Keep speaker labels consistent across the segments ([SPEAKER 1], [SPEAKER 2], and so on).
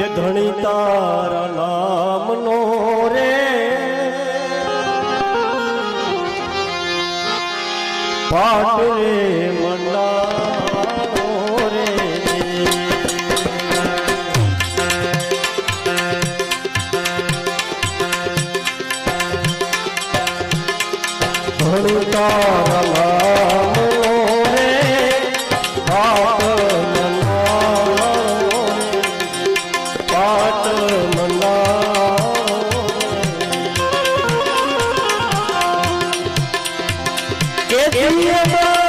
[SPEAKER 1] એ ધણી તારા નામનો રે. પાટ રે મંડાણો રે. ધણી તારા પાટ રે. કે એ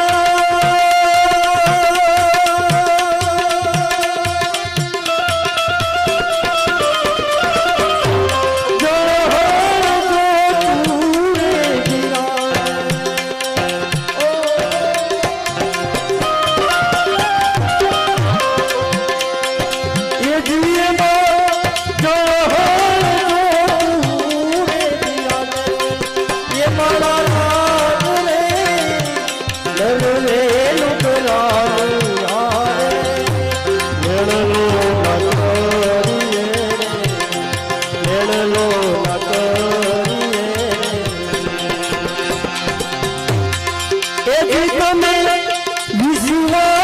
[SPEAKER 1] રે એ